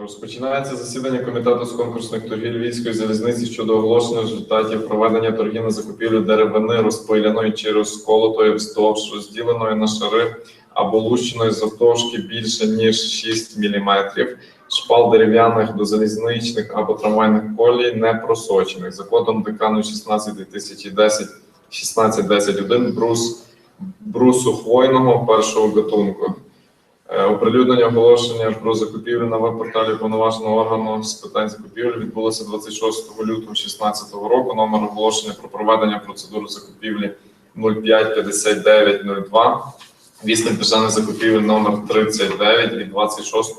Розпочинається засідання комітету з конкурсних торгів Львівської залізниці щодо оголошення результатів проведення торгів на закупівлю деревини розпиляної чи розколотої вздовж, розділеної на шари або лущеної завдовжки більше ніж 6 мм, шпал дерев'яних до залізничних або трамвайних колій не просочених. За кодом декану 16 2010 1610 брус брусу хвойного першого гатунку. Е, Оприлюднення оголошення про закупівлю на веб-порталі уповноваженого органу з питань закупівель відбулося 26 лютого 2016 року. Номер оголошення про проведення процедури закупівлі 055902. Вісник державних закупівель номер 39 від 26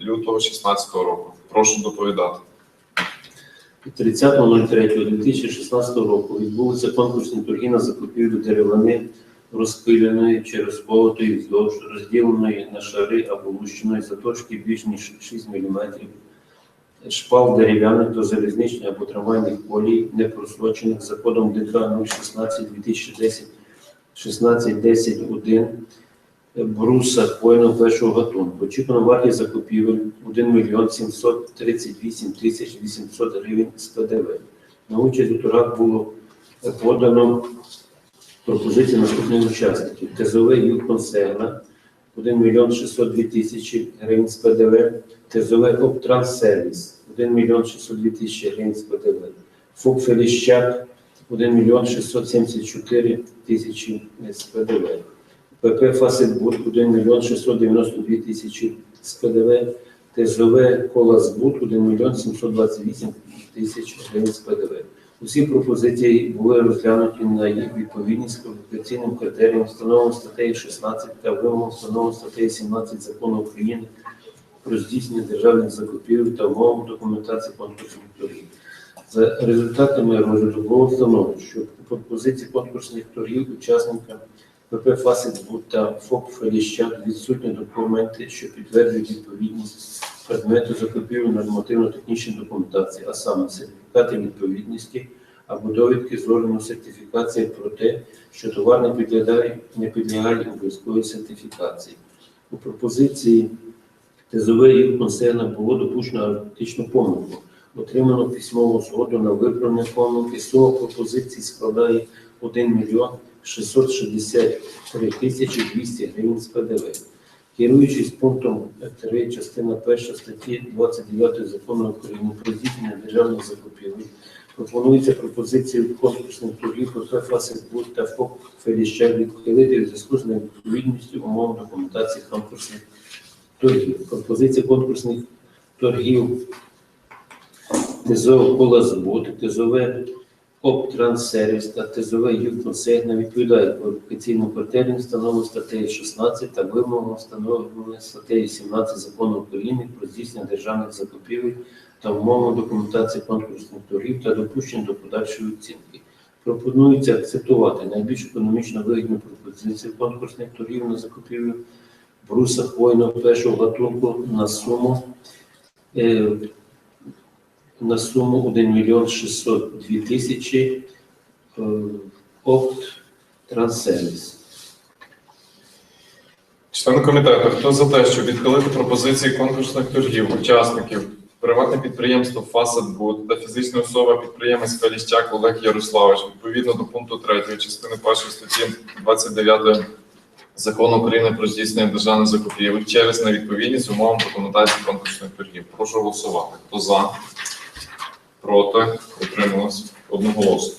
лютого 2016 року. Прошу доповідати. 30.03.2016 року відбулися конкурсні торги на закупівлю деревини розпиленої через чи розколотої вздовж, розділеної на шари або лущеної заточки більш ніж 6 мм, шпал дерев'яних до залізничних або трамвайних колій, не просрочених за кодом ДК 016 2010 1610 1 бруса хвойного першого гатунку. Очікувана вартість закупівель 1 мільйон 738 тисяч 800 гривень з ПДВ. На участь у торгах було подано пропозиції наступних учасників. ТЗВ «Юконсерна» 1 мільйон 602 тисячі гривень з ПДВ, ТЗВ «Оптранссервіс» 1 мільйон 602 тисячі гривень з ПДВ, ФОП «Феліщак» 1 мільйон 674 тисячі з ПДВ. ПП «Фасетбуд» 1 мільйон 692 тисячі з ПДВ, ТЗВ «Коласбуд» 1 мільйон 728 тисяч гривень з ПДВ. Усі пропозиції були розглянуті на їх відповідність кваліфікаційним критеріям, встановленим статтею 16 та вимогам встановленим статтею 17 Закону України про здійснення державних закупівель та умовам документації конкурсних торгів. За результатами розгляду було встановлено, що пропозиції конкурсних торгів учасника ПП «Фасетбуд» та ФОП «Феліщак» відсутні документи, що підтверджують відповідність предмету закупівлі нормативно-технічної документації, а саме сертифікати відповідності або довідки з сертифікації про те, що товар не підлягає, не підлягає обов'язковій сертифікації. У пропозиції ТЗВ концерна було допущено аналітичну помилку. Отримано письмову згоду на виправлення помилки. Сума пропозиції складає 1 мільйон 663 тисячі 200 гривень з ПДВ. Керуючись пунктом 3 частина 1 статті 29 Закону України про здійснення державних закупівель, пропонується пропозицію конкурсних торгів ПП «Фасетбуд» та ФОП «Феліщак» відхилити в зв'язку з невідповідністю умов документації конкурсних торгів. Пропозиція конкурсних торгів ТЗО «Коласбуд», ТЗОВ «Оптранссервіс» та ТЗВ «Юконсерна» відповідають кваліфікаційним критеріям, встановленим статтею 16 та вимогам, встановленим статтею 17 Закону України про здійснення державних закупівель та умовам документації конкурсних торгів та допущення до подальшої оцінки. Пропонується акцептувати найбільш економічно вигідну пропозицію конкурсних торгів на закупівлю бруса хвойного першого гатунку на суму е, на суму 1 мільйон 602 тисячі е, опт транссервіс. Члени комітету, хто за те, щоб відхилити пропозиції конкурсних торгів учасників приватне підприємство «Фасетбуд» та фізична особа підприємець Феліщак Олег Ярославович відповідно до пункту 3 частини 1 статті 29 Закону України про здійснення державних закупівель через невідповідність умовам документації конкурсних торгів. Прошу голосувати. Хто за? Проти? Утрималось? Одноголосно.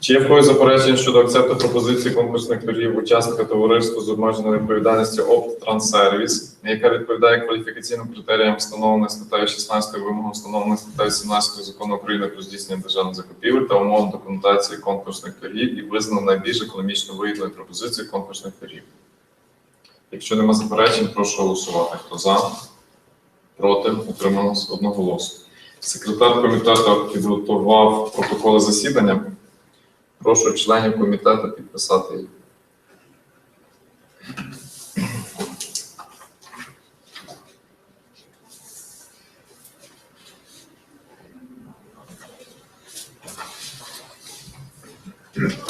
Чи є в когось заперечення щодо акцепту пропозиції конкурсних торгів учасника товариства з обмеженою відповідальністю ОПТ Транссервіс, яка відповідає кваліфікаційним критеріям, встановленим статтею 16 вимогам, встановленим статтею 17 закону України про здійснення державних закупівель та умовам документації конкурсних торгів і визнано найбільш економічно вигідною пропозицією конкурсних торгів. Якщо нема заперечень, прошу голосувати. Хто за? Проти? Утрималось одноголосно. Секретар комітету підготував протокол засідання. Прошу членів комітету підписати їх. Yeah.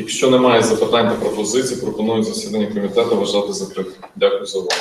Якщо немає запитань та пропозицій, пропоную засідання комітету вважати закритим. Дякую за увагу.